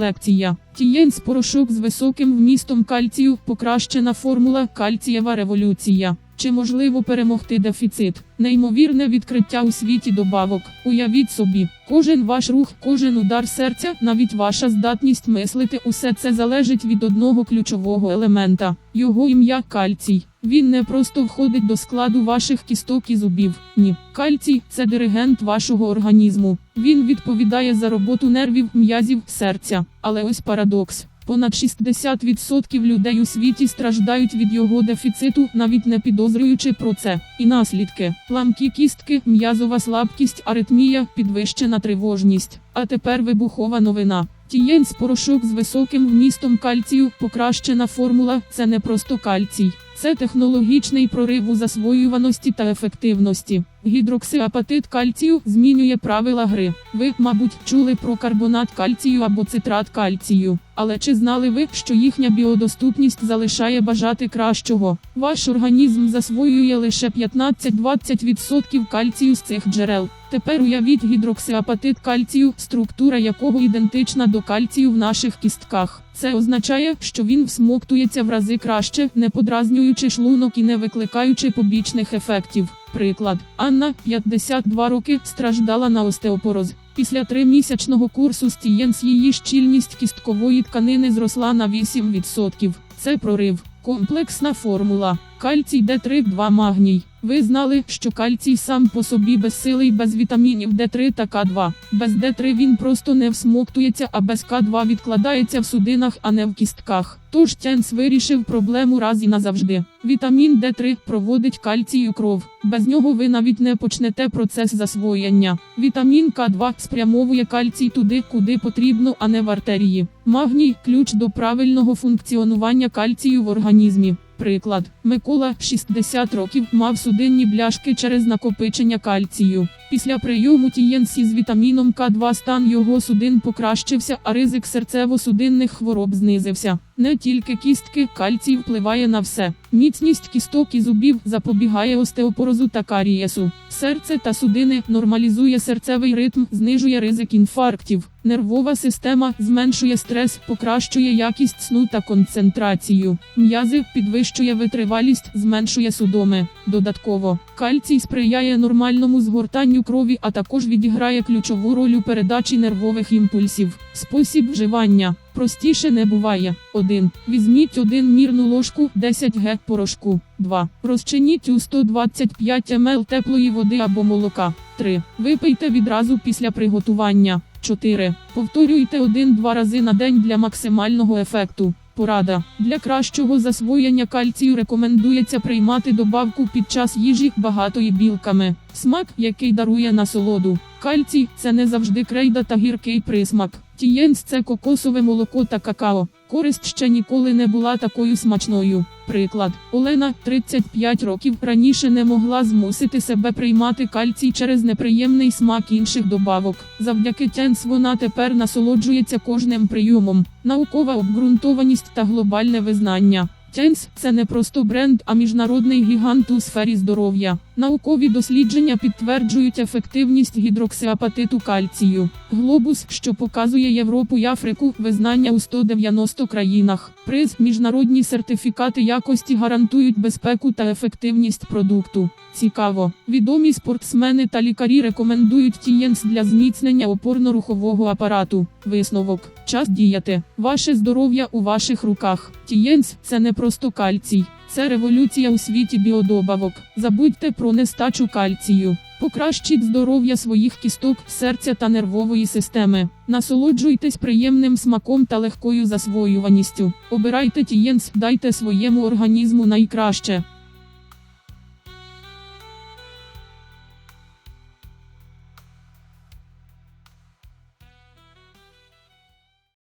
лекція. Тієнс порошок з високим вмістом кальцію, покращена формула кальцієва революція. Чи можливо перемогти дефіцит? Неймовірне відкриття у світі добавок. Уявіть собі, кожен ваш рух, кожен удар серця, навіть ваша здатність мислити, усе це залежить від одного ключового елемента. Його ім'я кальцій. Він не просто входить до складу ваших кісток і зубів. Ні, кальцій це диригент вашого організму. Він відповідає за роботу нервів, м'язів, серця. Але ось парадокс. Понад 60% людей у світі страждають від його дефіциту, навіть не підозрюючи про це. І наслідки: ламкі кістки, м'язова слабкість, аритмія, підвищена тривожність. А тепер вибухова новина. Тієнс порошок з високим вмістом кальцію, покращена формула це не просто кальцій. Це технологічний прорив у засвоюваності та ефективності. Гідроксиапатит кальцію змінює правила гри. Ви, мабуть, чули про карбонат кальцію або цитрат кальцію. Але чи знали ви, що їхня біодоступність залишає бажати кращого? Ваш організм засвоює лише 15-20% кальцію з цих джерел. Тепер уявіть гідроксиапатит кальцію, структура якого ідентична до кальцію в наших кістках. Це означає, що він всмоктується в рази краще, не подразнюючи шлунок і не викликаючи побічних ефектів. Приклад, Анна, 52 роки, страждала на остеопороз. Після тримісячного курсу стієнс її щільність кісткової тканини зросла на 8%. Це прорив. Комплексна формула. Кальцій Д3 2 магній. Ви знали, що кальцій сам по собі безсилий без вітамінів Д3 та К2. Без Д3 він просто не всмоктується, а без К2 відкладається в судинах, а не в кістках. Тож Тянс вирішив проблему раз і назавжди. Вітамін Д3 проводить кальцій у кров. Без нього ви навіть не почнете процес засвоєння. Вітамін К2 спрямовує кальцій туди, куди потрібно, а не в артерії. Магній ключ до правильного функціонування кальцію в організмі. Приклад, Микола, 60 років, мав судинні бляшки через накопичення кальцію. Після прийому тієнсі з вітаміном К2 стан його судин покращився, а ризик серцево-судинних хвороб знизився. Не тільки кістки, кальцій впливає на все. Міцність кісток і зубів запобігає остеопорозу та карієсу. Серце та судини нормалізує серцевий ритм, знижує ризик інфарктів. Нервова система зменшує стрес, покращує якість сну та концентрацію. М'язи підвищує витривалість, зменшує судоми. Додатково, кальцій сприяє нормальному згортанню крові, а також відіграє ключову роль у передачі нервових імпульсів. Спосіб вживання. Простіше не буває. 1. Візьміть 1 мірну ложку 10 г порошку. 2. Розчиніть у 125 мл теплої води або молока. 3. Випийте відразу після приготування. 4. Повторюйте 1-2 рази на день для максимального ефекту. Порада. Для кращого засвоєння кальцію рекомендується приймати добавку під час їжі багатої білками. Смак, який дарує насолоду. Кальцій це не завжди крейда та гіркий присмак. Тієнс це кокосове молоко та какао. Користь ще ніколи не була такою смачною. Приклад, Олена, 35 років, раніше не могла змусити себе приймати кальцій через неприємний смак інших добавок. Завдяки Тенс вона тепер насолоджується кожним прийомом. Наукова обґрунтованість та глобальне визнання. Тенс це не просто бренд, а міжнародний гігант у сфері здоров'я. Наукові дослідження підтверджують ефективність гідроксиапатиту кальцію. Глобус, що показує Європу і Африку, визнання у 190 країнах. Приз міжнародні сертифікати якості гарантують безпеку та ефективність продукту. Цікаво, відомі спортсмени та лікарі рекомендують тієнс для зміцнення опорно-рухового апарату. Висновок: час діяти. Ваше здоров'я у ваших руках. Тієнс це не просто кальцій, це революція у світі біодобавок. Забудьте про нестачу кальцію. Покращіть здоров'я своїх кісток, серця та нервової системи. Насолоджуйтесь приємним смаком та легкою засвоюваністю. Обирайте тієнс, дайте своєму організму найкраще.